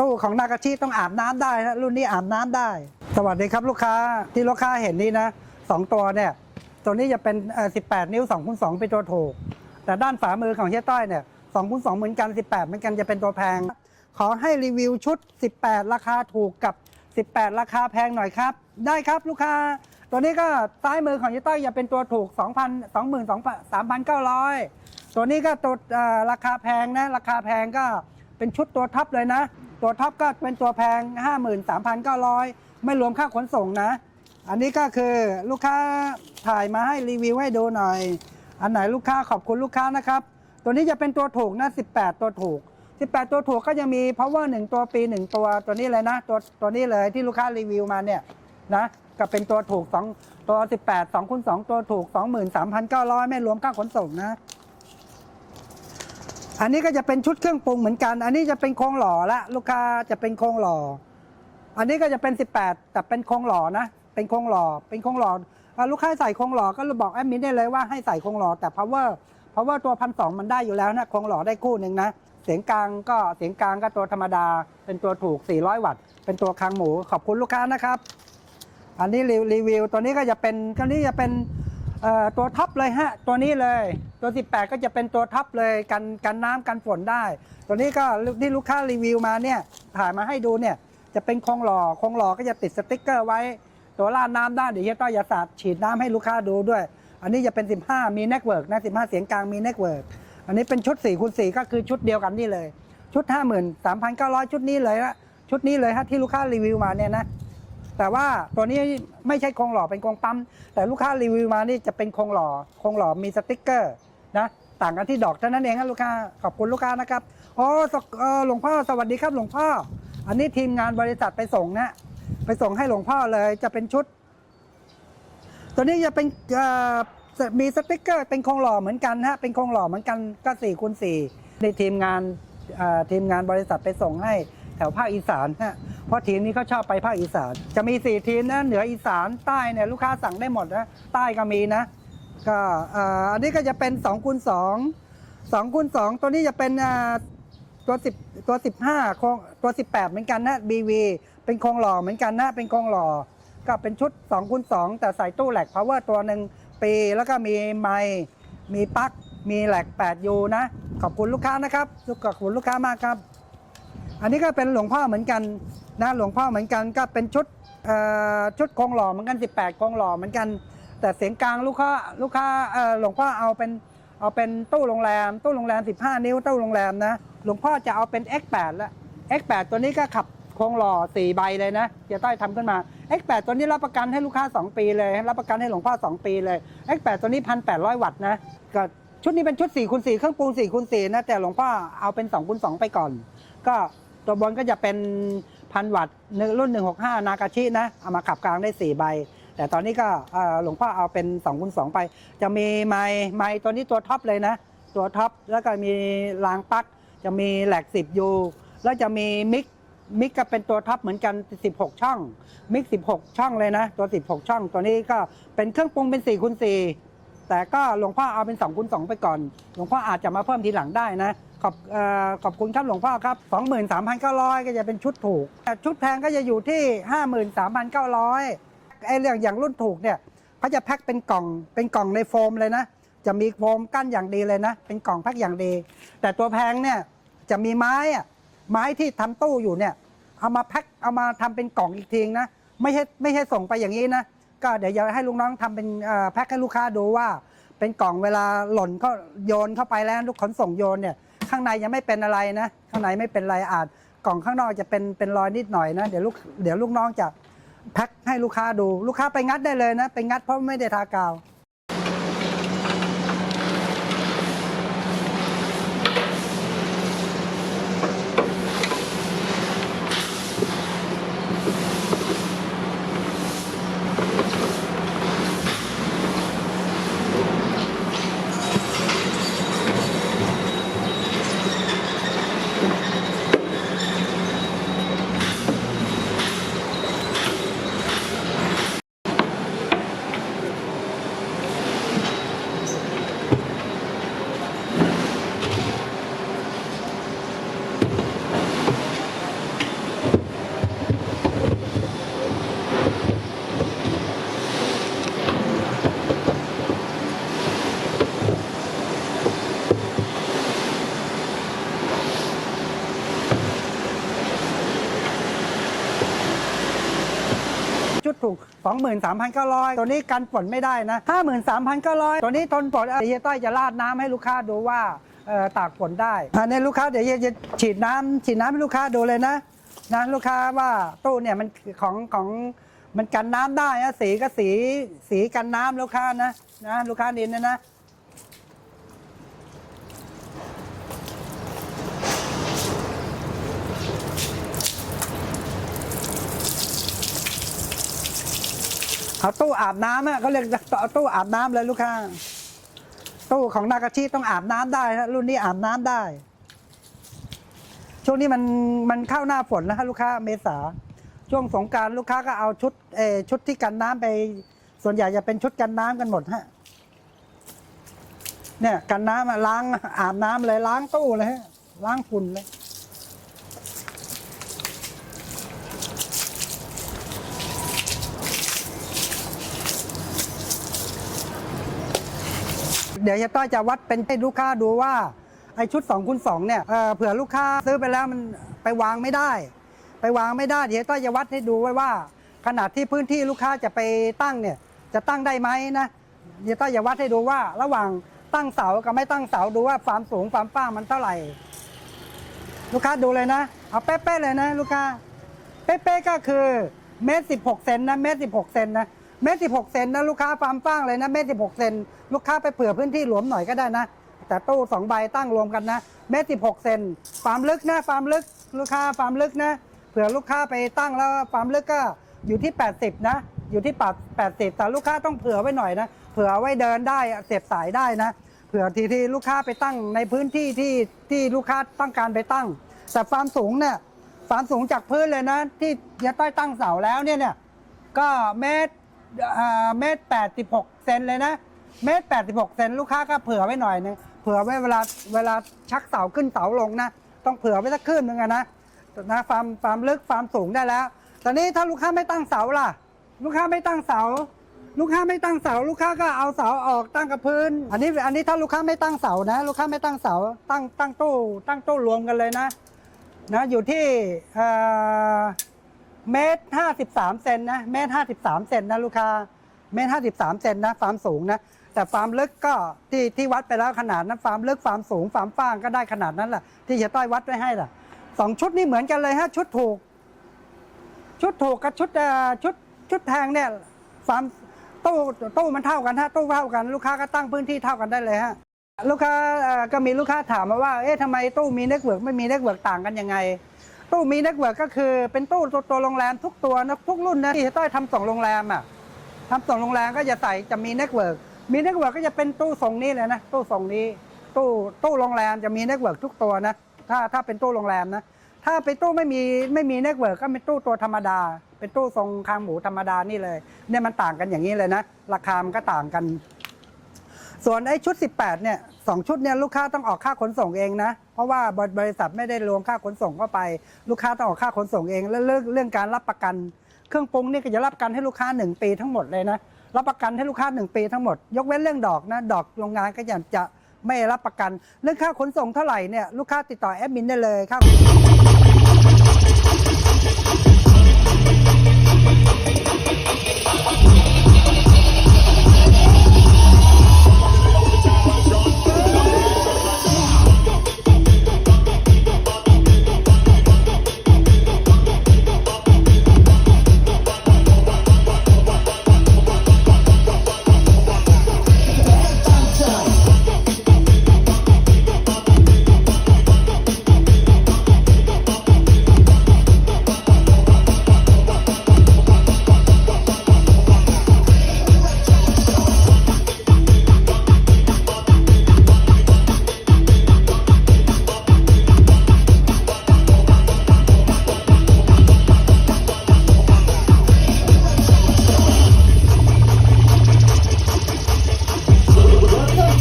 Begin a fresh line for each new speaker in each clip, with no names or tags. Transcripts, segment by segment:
ตู้ของนากาชิต้องอาบน้ำได้นะรุ่นนี้อาบน้ำได้ สวัสดีครับลูกค้าที่ลูกค้าเห็นนี่นะสองตัวเนี่ยตัวนี้จะเป็น 18 นิ้ว2คูณ2เป็นตัวถูก แต่ด้านฝามือของเฮียต้อยเนี่ย2คูณ2เหมือนกัน 18 เหมือนกันจะเป็นตัวแพง ขอให้รีวิวชุด 18 ราคาถูกกับ 18 ราคาแพงหน่อยครับ ได้ครับลูกค้า ตัวนี้ก็ซ้ายมือของเฮียต้อยจะเป็นตัวถูก 2,000 23,900 ตัวนี้ก็ตัวราคาแพงนะ ราคาแพงก็เป็นชุดตัวท็อปเลยนะ ตัวท็อปก็เป็นตัวแพง 53,900 ไม่รวมค่าขนส่งนะ อันนี้ก็คือลูกค้าถ่ายมาให้รีวิวให้ดูหน่อย อันไหนลูกค้าขอบคุณลูกค้านะครับ ตัวนี้จะเป็นตัวถูกนะ 18 ตัวถูก 18 ตัวถูกก็จะมี power 1 ตัวปี 1 ตัวตัวนี้เลยนะ ตัวตัวนี้เลยที่ลูกค้ารีวิวมาเนี่ยนะก็เป็นตัวถูก 2 ตัว 18 2คูณ2ตัวถูก 23,900 ไม่รวมค่าขนส่งนะ อันนี้ก็จะเป็นชุดเครื่องปรุงเหมือนกัน อันนี้จะเป็นโครงหล่อละลูกค้าจะเป็นโครงหล่อ อันนี้ก็จะเป็น 18 แต่เป็นโครงหล่อนะ เป็นโครงหล่อ เป็นโครงหล่ออลูกค้าใส่โครงหล่อก็บอกแอดมินได้เลยว่าให้ใส่โครงหล่อแต่ power power ตัวพันสองมันได้อยู่แล้วนะโครงหล่อได้คู่หนึ่งนะ เสียงกลางก็เสียงกลางก็ตัวธรรมดา เป็นตัวถูก 400 วัตต์ เป็นตัวคางหมู ขอบคุณลูกค้านะครับ อันนี้รีวิว ตัวนี้ก็จะเป็นตัวนี้จะเป็น ตัวท็อปเลยฮะ ตัวนี้เลยตัว 18 ก็จะเป็นตัวท็อปเลยกันกันน้ำกันฝนได้ ตัวนี้ก็ที่ลูกค้ารีวิวมาเนี่ยถ่ายมาให้ดูเนี่ยจะเป็นโครงหล่อโครงหล่อก็จะติดสติ๊กเกอร์ไว้ ตัวล่าดน้ำได้เดี๋ยวเฮียต้อยจะสาดฉีดน้ำให้ลูกค้าดูด้วย อันนี้จะเป็น 15 มีเน็ตเวิร์กนะ15 เสียงกลางมีเน็ตเวิร์กอันนี้เป็นชุด4คูณ4ก็คือชุดเดียวกันนี่เลย ชุด 53,900 ชุดนี้เลยละชุดนี้เลยฮะที่ลูกค้ารีวิวมาเนี่ยนะ แต่ว่าตัวนี้ไม่ใช่คงหล่อเป็นคงปั๊ม แต่ลูกค้ารีวิวมานี่จะเป็นคงหล่อคงหล่อมีสติ๊กเกอร์นะต่างกันที่ดอกเท่านั้นเองครับลูกค้าขอบคุณลูกค้านะครับอ๋อหลวงพ่อสวัสดีครับหลวงพ่อ อันนี้ทีมงานบริษัทไปส่งนะไปส่งให้หลวงพ่อเลยจะเป็นชุด ตัวนี้จะเป็นมีสติ๊กเกอร์ เป็นคงหล่อเหมือนกันฮะเป็นคงหล่อเหมือนกันก็สี่คูณสี่ในทีมงานทีมงานบริษัทไปส่งให้แถวภาคอีสานฮะ เพราะทีมนี้เขาชอบไปภาคอีสาน จะมีสี่ทีมนะเหนืออีสานใต้เนี่ยลูกค้าสั่งได้หมดนะใต้ก็มีนะก็อันนี้ก็จะเป็น2คูณ2 2คูณ2ตัวนี้จะเป็นตัว10ตัว 15โครงตัว 18 เหมือนกันนะ BV เป็นโครงหล่อเหมือนกันนะเป็นโครงหล่อก็เป็นชุด2คูณ2แต่ใส่ตู้แหลก power ตัวหนึ่งปีแล้วก็มีไมค์มีปลั๊กมีแหลก 8U นะ ขอบคุณลูกค้านะครับขอบคุณลูกค้ามากครับ อันนี้ก็เป็นหลวงพ่อเหมือนกันนะหลวงพ่อเหมือนกันก็เป็นชุดชุดโคงหล่อเหมือนกัน 18โคงหล่อเหมือนกัน แต่เสียงกลางลูกค้าลูกค้าหลวงพ่อเอาเป็นเอาเป็นตู้โรงแรมตู้โรงแรม 15 นิ้วตู้โรงแรมนะหลวงพ่อจะเอาเป็น X8 แล้ว X8 ตัวนี้ก็ขับโครงหล่อ4ใบเลยนะเจียต้อยทำขึ้นมา X8 ตัวนี้รับประกันให้ลูกค้า 2 ปีเลยรับประกันให้หลวงพ่อ 2 ปีเลย X8 ตัวนี้1,800 วัตต์นะก็ชุดนี้เป็นชุด4คูณ4เครื่องปรุง4คูณ4นะแต่หลวงพ่อเอาเป็น2คูณ2ไปก่อน ก็ ตัวบนก็จะเป็นพันวัตต์รุ่น 165 นากาชินะ เอามาขับกลางได้ 4 ใบ แต่ตอนนี้ก็หลวงพ่อเอาเป็น2คูณ2ไป จะมีไม้ไม้ตัวนี้ตัวท็อปเลยนะ ตัวท็อป แล้วก็มีรางปลั๊ก จะมีแหลก 10 ยูแล้วจะมีมิกมิกก็เป็นตัวท็อปเหมือนกัน 16 ช่อง มิก 16 ช่องเลยนะ ตัว 16 ช่อง ตัวนี้ก็เป็นเครื่องปรุงเป็น4คูณ4แต่ก็หลวงพ่อเอาเป็น2คูณ2ไปก่อน หลวงพ่ออาจจะมาเพิ่มทีหลังได้นะ ขอบเอ่อขอบคุณครับหลวงพ่อครับ 23,900 ก็จะเป็นชุดถูกแต่ชุดแพงก็จะอยู่ที่ 53,900ไอ้เรื่องอย่างรุ่นถูกเนี่ยเขาจะแพ็คเป็นกล่องเป็นกล่องในโฟมเลยนะ จะมีโฟมกั้นอย่างดีเลยนะ เป็นกล่องแพ็คอย่างดี แต่ตัวแพงเนี่ยจะมีไม้อะไม้ที่ทำตู้อยู่เนี่ยเอามาแพ็คเอามาทำเป็นกล่องอีกทีนะไม่ใช่ไม่ใช่ส่งไปอย่างนี้นะก็เดี๋ยวจะให้ลูกน้องทำเป็นแพ็คให้ลูกค้าดูว่า เป็นกล่องเวลาหล่นเขาโยนเข้าไปแล้วลูกขนส่งโยนเนี่ย ข้างในยังไม่เป็นอะไรนะ ข้างในไม่เป็นไรอาจกล่องข้างนอกจะเป็นเป็นรอยนิดหน่อยนะ เดี๋ยวลูกเดี๋ยวลูกน้องจะแพ็คให้ลูกค้าดู ลูกค้าไปงัดได้เลยนะ ไปงัดเพราะไม่ได้ทากาว 23,900 ตัวนี้กันฝนไม่ได้นะ 53,900 ตัวนี้ทนฝนเดี๋ยวเฮียต้อยจะราดน้ำให้ลูกค้าดูว่าตากฝนได้ในลูกค้าเดี๋ยวเฮียจะฉีดน้ำฉีดน้ำให้ลูกค้าดูเลยนะนะลูกค้าว่าตู้เนี่ยมันของของมันกันน้ำได้นะสีก็สีสีกันน้ำลูกค้านะนะลูกค้าดินนะนะ เอาตู้อาบน้ำอะเขาเรียกเอาตู้อาบน้ำเลยลูกค้าตู้ของนากาชิต้องอาบน้ำได้ฮะรุ่นนี้อาบน้ำได้ ช่วงนี้มันมันเข้าหน้าฝนนะฮะลูกค้าเมษาช่วงสงการลูกค้าก็เอาชุดเอชุดที่กันน้ำไป ส่วนใหญ่จะเป็นชุดกันน้ำกันหมดฮะเนี่ยกันน้ำล้างอาบน้ำเลยล้างตู้เลยฮะล้างฝุ่นเลย เดี๋ยวจะต้อยจะวัดเป็นให้ลูกค้าดูว่าไอ้ชุด2คูณ2เนี่ยเเผื่อลูกค้าซื้อไปแล้วมันไปวางไม่ได้ ไปวางไม่ได้เดี๋ยวต้อยจะวัดให้ดูไว้ว่า ขนาดที่พื้นที่ลูกค้าจะไปตั้งเนี่ยจะตั้งได้ไหมนะเดี๋ยต้อยจะวัดให้ดูว่า ระหว่างตั้งเสากับไม่ตั้งเสาดูว่าความสูงความกว้างมันเท่าไหร่ ลูกค้าดูเลยนะเอาเป๊ะๆเลยนะ ลูกค้าเป๊ะๆก็คือเมตรสิบหกเซนนะเมตรสิบหกเซนนะ เมตรสิบหกเซนนะลูกค้าความกว้างเลยนะเมตรสิบหกเซนลูกค้าไปเผื่อพื้นที่หลวมหน่อยก็ได้นะ แต่ตู้สองใบตั้งรวมกันนะเมตรสิบหกเซนความลึกนะความลึกลูกค้าความลึกนะเผื่อลูกค้าไปตั้งแล้วความลึกก็อยู่ที่ 80 นะ อยู่ที่ปัด80แต่ลูกค้าต้องเผื่อไว้หน่อยนะเผื่อไว้เดินได้เสียบสายได้นะเผื่อทีที่ลูกค้าไปตั้งในพื้นที่ที่ที่ลูกค้าต้องการไปตั้ง แต่ความสูงเนี่ยความสูงจากพื้นเลยนะ ที่เฮียต้ตั้งเสาแล้วเนี่ยเนี่ยก็เมตร เมตรแปดสิบหกเซนเลยนะเมตรแปดสิบหกเซนลูกค้าก็เผื่อไว้หน่อยนึงเผื่อไว้เวลาเวลาชักเสาขึ้นเสาลงนะ ต้องเผื่อไว้สักขึ้นนึงอะนะนะความความลึกความสูงได้แล้วตอนนี้ถ้าลูกค้าไม่ตั้งเสาล่ะ ลูกค้าไม่ตั้งเสา ลูกค้าไม่ตั้งเสา ลูกค้าก็เอาเสาออกตั้งกับพื้น อันนี้อันนี้ถ้าลูกค้าไม่ตั้งเสานะ ลูกค้าไม่ตั้งเสา ตั้งตั้งตู้ตั้งตู้รวมกันเลยนะนะอยู่ที่ เมตรห้าสิบสามเซนนะเมตรห้าสิบสามเซนนะลูกค้าเมตรห้าสิบสามเซนนะความสูงนะแต่ความลึกก็ที่ที่วัดไปแล้วขนาดนั้นความลึกความสูงความฟ้างก็ได้ขนาดนั้นแหละที่เฮียต้อยวัดไว้ให้ล่ะสองชุดนี่เหมือนกันเลยฮะชุดถูก ชุดถูกกับชุดชุดชุดแทงเนี่ยความตู้ตู้มันเท่ากันฮะตู้เท่ากันลูกค้าก็ตั้งพื้นที่เท่ากันได้เลยฮะลูกค้าก็มีลูกค้าถามมาว่า เอ๊ะทำไมตู้มีเน็ตเวิร์กไม่มีเน็ตเวิร์กต่างกันยังไง ตู้มีเน็ตเวิร์กก็คือเป็นตู้ตัวตัวโรงแรมทุกตัวนะทุกรุ่นนะที่ต้อยทำส่งโรงแรมอะทำส่งโรงแรมก็จะใส่จะมีเน็ตเวิร์กมีเน็ตเวิร์กก็จะเป็นตู้ส่งนี้เลยนะตู้ส่งนี้ ตู้ตู้โรงแรมจะมีเน็ตเวิร์กทุกตัวนะถ้าถ้าเป็นตู้โรงแรมนะถ้าเป็นตู้ไม่มีไม่มีเน็ตเวิร์กก็เป็นตู้ตัวธรรมดา เป็นตู้ทรงคางหมูธรรมดานี่เลยเนี่ยมันต่างกันอย่างนี้เลยนะ ราคามันก็ต่างกัน ส่วนไอ้ชุด 18เนี่ยสองชุดเนี่ยลูกค้าต้องออกค่าขนส่งเองนะ เพราะว่าบริษัทไม่ได้รวมค่าขนส่งเข้าไป ลูกค้าต้องออกค่าขนส่งเอง แล้วเรื่องเรื่องการรับประกัน เครื่องปรุงนี่ก็จะรับประกันให้ลูกค้า 1 ปีทั้งหมดเลยนะรับประกันให้ลูกค้า 1 ปีทั้งหมด ยกเว้นเรื่องดอกนะดอกโรงงานก็จะจะไม่รับประกัน เรื่องค่าขนส่งเท่าไหร่เนี่ยลูกค้าติดต่อแอดมินได้เลยค่า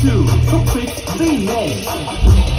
two, complete three men.